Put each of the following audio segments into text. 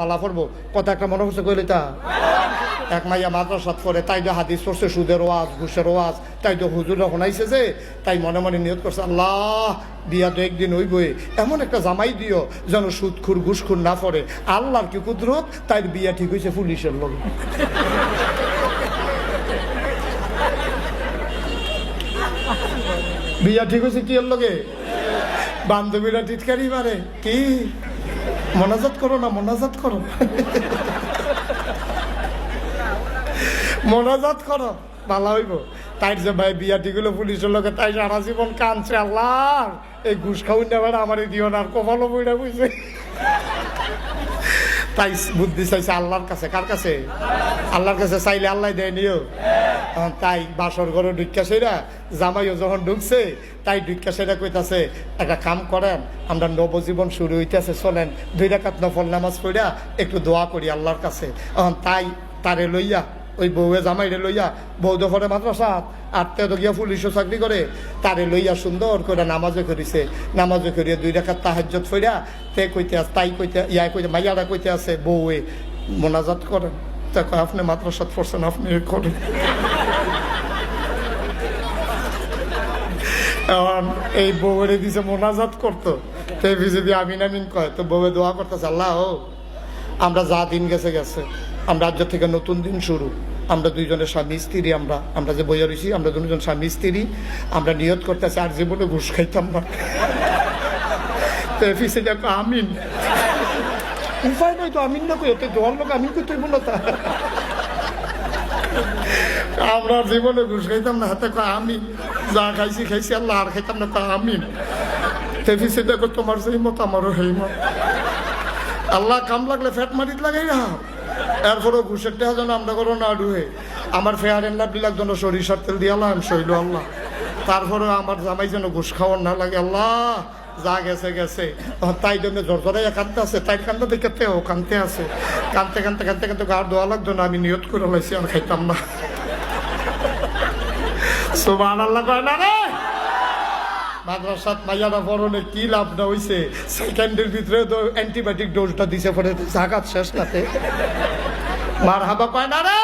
পালা পড়ব। কথা একটা মনে হচ্ছে কইলে তা? এক মাইয়া মাদ্রাসাত করে তাই তো হাদিস পড়ছে, সুদের ওয়াজ, ঘুষের ওয়াজ, তাই তো হুজুর শোনাইছে যে, তাই মনে মনে নিয়ত করছে, আল্লাহ, বিয়া তো একদিন হইবই। এমন একটা জামাই দিও, যেন সুদখুর, ঘুষখুর না পড়ে। আল্লাহর কি কুদরত? তাই বিয়া ঠিক হয়েছে পুলিশের লোক বিয়া ঠিক হয়েছে কি এর লগে? বান্ধবীরা টিটকারি মারে। কি? মনাজাত করো না, মনাজাত করো। মনাজাত করো, ভালো হইব। তাই যে ভাই বিয়া গুলো পুলিশের লোকে তাই সারা জীবন কানছে আল্লাহ! এই ঘুষ খাউন নেবার আমার দিও না, আর কপালও বইটা বুঝছে তাই বুদ্ধি চাইছে আল্লাহর কাছে। কার কাছে? আল্লাহর কাছে চাইলে আল্লাহ দেয় নিও। তাই বাসর ঘরে ঢুকা সেরা, জামাইও যখন ঢুকছে, তাই ঢুকা সেরা কইতাছে, একটা কাম করেন, আমরা নবজীবন শুরু হইতেছে, চলেন, দুই রাকাত নফল নামাজ পড়িয়া একটু দোয়া করি আল্লাহর কাছে। তাই তারে লইয়া ওই বউয়ে জামাইরে লইয়া বউ দফরে মাদ্রাসা আর তে গিয়া পুলিশও চাকরি করে, তারে লইয়া সুন্দর করে নামাজে করিছে। নামাজে করিয়া দুই রেখার তাহাজ্জত ফইরা তে কইতে আছে, তাই কইতে ইয়া কইতে, মাইয়ারা কইতে আছে, বউয়ে মোনাজাত করেন। তা কয়, আপনি মাদ্রাসাত পড়ছেন, আপনি করেন। এই বউরে দিছে মোনাজাত করতো। তো যদি আমিন আমিন কয়, তো বউয়ে দোয়া করতেছে, আল্লাহ আমরা যা দিন গেছে গেছে। আমরা আজ থেকে নতুন দিন শুরু। আমরা দুইজনের স্বামী, স্ত্রী আমরা। আমরা যে বইয়া রয়েছি আমরা দুজন স্বামী, স্ত্রী। আমরা নিয়ত করতেছি, আর জীবনে ঘুষ খাইতাম না। তো দেখো আমিন। উপায় নয় তো, আমিন না কই ওতে দোয়ার লোক আমিন করতে বলো তা? আমরা জীবনে ঘুষ খাইতাম না, হাতে আমিন। যা খাইছি খাইছি, আল্লাহ আর খাইতাম না, কয়, আমিন। দেখো তোমার সেই মত, আমারও সেই মত। আল্লাহ কাম লাগলে ফ্যাট মারিত লাগাই না এরপরও ঘুষের টেহা যেন আমরা করো না ডুহে। আমার ফেয়ার এন্ড লাভলিলাক যেন সরিষার তেল দিয়ে আল্লাহ শৈল আল্লাহ। তারপরে আমার জামাই যেন ঘুষ খাওয়ার না লাগে, আল্লাহ, যা গেছে গেছে। তাই জন্য জোর জোরে কানতে আছে, তাই কান্দতে দেখে তেও কানতে আছে। কানতে কানতে কানতে কানতে গার দোয়া লাগতো না, আমি নিয়ত করে লাইছি, আর খাইতাম না। সুবান আল্লাহ কয় না রে! মাদ্রাসাত মাইয়ারা পরনে কি লাভ না হইছে? সেকেন্ডের ভিতরে তো অ্যান্টিবায়োটিক ডোজটা দিছে পরে জাগাত শেষ নাতে মার হাবা কয় না রে!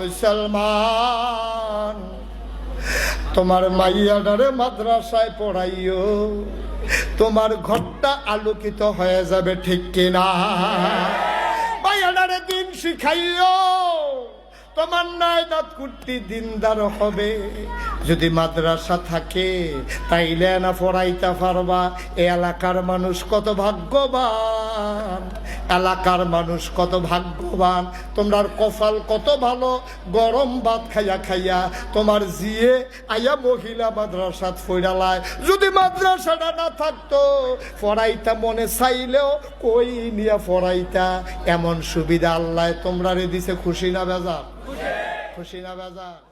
মুসলমান। তোমার মাইয়াডারে মাদ্রাসায় পড়াইও। তোমার ঘরটা আলোকিত হয়ে যাবে ঠিক কিনা? মাইয়াডারে দিন শিখাইও। তোমার নয় দাঁত কুর্তি দিনদার হবে। যদি মাদ্রাসা থাকে, তাইলে না পড়াইতে পারবা এ এলাকার মানুষ কত ভাগ্যবান, এলাকার মানুষ কত ভাগ্যবান। তোমার কপাল কত ভালো, গরম ভাত খাইয়া খাইয়া তোমার জিয়ে আইয়া মহিলা মাদ্রাসাত ফইরালায় যদি মাদ্রাসাটা না থাকতো পড়াইতা মনে চাইলেও কই নিয়া পড়াইতা এমন সুবিধা আল্লাহ তোমরা রে দিছে, খুশি না বেজার? খুশি না বেজার